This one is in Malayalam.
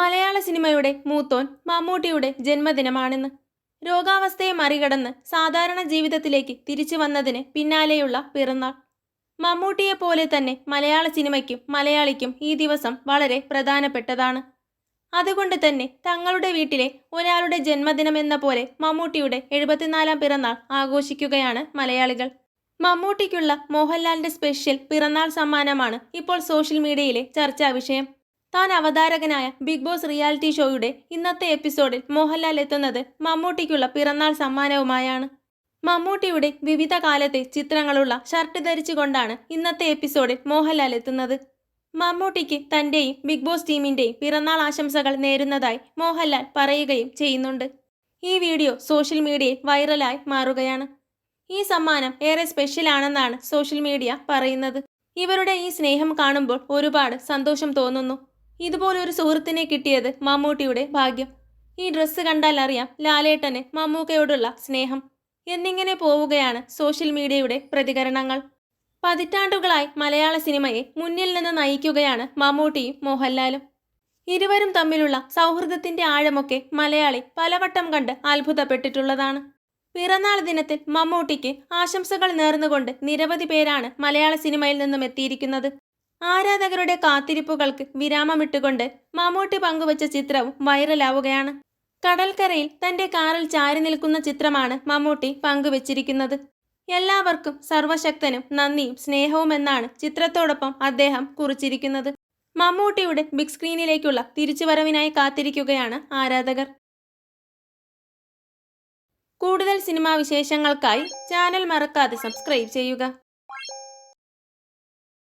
മലയാള സിനിമയുടെ മൂത്തോൻ മമ്മൂട്ടിയുടെ ജന്മദിനമാണെന്ന്. രോഗാവസ്ഥയെ മറികടന്ന് സാധാരണ ജീവിതത്തിലേക്ക് തിരിച്ചു വന്നതിന് പിന്നാലെയുള്ള പിറന്നാൾ. മമ്മൂട്ടിയെ പോലെ തന്നെ മലയാള സിനിമയ്ക്കും മലയാളിക്കും ഈ ദിവസം വളരെ പ്രധാനപ്പെട്ടതാണ്. അതുകൊണ്ട് തന്നെ തങ്ങളുടെ വീട്ടിലെ ഒരാളുടെ ജന്മദിനം എന്ന പോലെ മമ്മൂട്ടിയുടെ എഴുപത്തിനാലാം പിറന്നാൾ ആഘോഷിക്കുകയാണ് മലയാളികൾ. മമ്മൂട്ടിക്കുള്ള മോഹൻലാലിന്റെ സ്പെഷ്യൽ പിറന്നാൾ സമ്മാനമാണ് ഇപ്പോൾ സോഷ്യൽ മീഡിയയിലെ ചർച്ചാ വിഷയം. താൻ അവതാരകനായ ബിഗ് ബോസ് റിയാലിറ്റി ഷോയുടെ ഇന്നത്തെ എപ്പിസോഡിൽ മോഹൻലാൽ എത്തുന്നത് മമ്മൂട്ടിക്കുള്ള പിറന്നാൾ സമ്മാനവുമായാണ്. മമ്മൂട്ടിയുടെ വിവിധ കാലത്തെ ചിത്രങ്ങളുള്ള ഷർട്ട് ധരിച്ചുകൊണ്ടാണ് ഇന്നത്തെ എപ്പിസോഡിൽ മോഹൻലാൽ എത്തുന്നത്. മമ്മൂട്ടിക്ക് തന്റെയും ബിഗ് ബോസ് ടീമിന്റെയും പിറന്നാൾ ആശംസകൾ നേരുന്നതായി മോഹൻലാൽ പറയുകയും ചെയ്യുന്നുണ്ട്. ഈ വീഡിയോ സോഷ്യൽ മീഡിയയിൽ വൈറലായി മാറുകയാണ്. ഈ സമ്മാനം ഏറെ സ്പെഷ്യൽ ആണെന്നാണ് സോഷ്യൽ മീഡിയ പറയുന്നത്. ഇവരുടെ ഈ സ്നേഹം കാണുമ്പോൾ ഒരുപാട് സന്തോഷം തോന്നുന്നു. ഇതുപോലൊരു സുഹൃത്തിനെ കിട്ടിയത് മമ്മൂട്ടിയുടെ ഭാഗ്യം. ഈ ഡ്രസ്സ് കണ്ടാൽ അറിയാം ലാലേട്ടന് മമ്മൂക്കയോടുള്ള സ്നേഹം. എന്നിങ്ങനെ പോവുകയാണ് സോഷ്യൽ മീഡിയയുടെ പ്രതികരണങ്ങൾ. പതിറ്റാണ്ടുകളായി മലയാള സിനിമയെ മുന്നിൽ നിന്ന് നയിക്കുകയാണ് മമ്മൂട്ടിയും മോഹൻലാലും. ഇരുവരും തമ്മിലുള്ള സൗഹൃദത്തിന്റെ ആഴമൊക്കെ മലയാളി പലവട്ടം കണ്ട് അത്ഭുതപ്പെട്ടിട്ടുള്ളതാണ്. പിറന്നാൾ ദിനത്തിൽ മമ്മൂട്ടിക്ക് ആശംസകൾ നേർന്നുകൊണ്ട് നിരവധി പേരാണ് മലയാള സിനിമയിൽ നിന്നും എത്തിയിരിക്കുന്നത്. ആരാധകരുടെ കാത്തിരിപ്പുകൾക്ക് വിരാമമിട്ടുകൊണ്ട് മമ്മൂട്ടി പങ്കുവച്ച ചിത്രവും വൈറലാവുകയാണ്. കടൽക്കരയിൽ തന്റെ കാറിൽ ചാരി നിൽക്കുന്ന ചിത്രമാണ് മമ്മൂട്ടി പങ്കുവച്ചിരിക്കുന്നത്. എല്ലാവർക്കും സർവശക്തനും നന്ദിയും സ്നേഹവും എന്നാണ് ചിത്രത്തോടൊപ്പം അദ്ദേഹം കുറിച്ചിരിക്കുന്നത്. മമ്മൂട്ടിയുടെ ബിഗ് സ്ക്രീനിലേക്കുള്ള തിരിച്ചുവരവിനായി കാത്തിരിക്കുകയാണ് ആരാധകർ. കൂടുതൽ സിനിമാ വിശേഷങ്ങൾക്കായി ചാനൽ മറക്കാതെ സബ്സ്ക്രൈബ് ചെയ്യുക.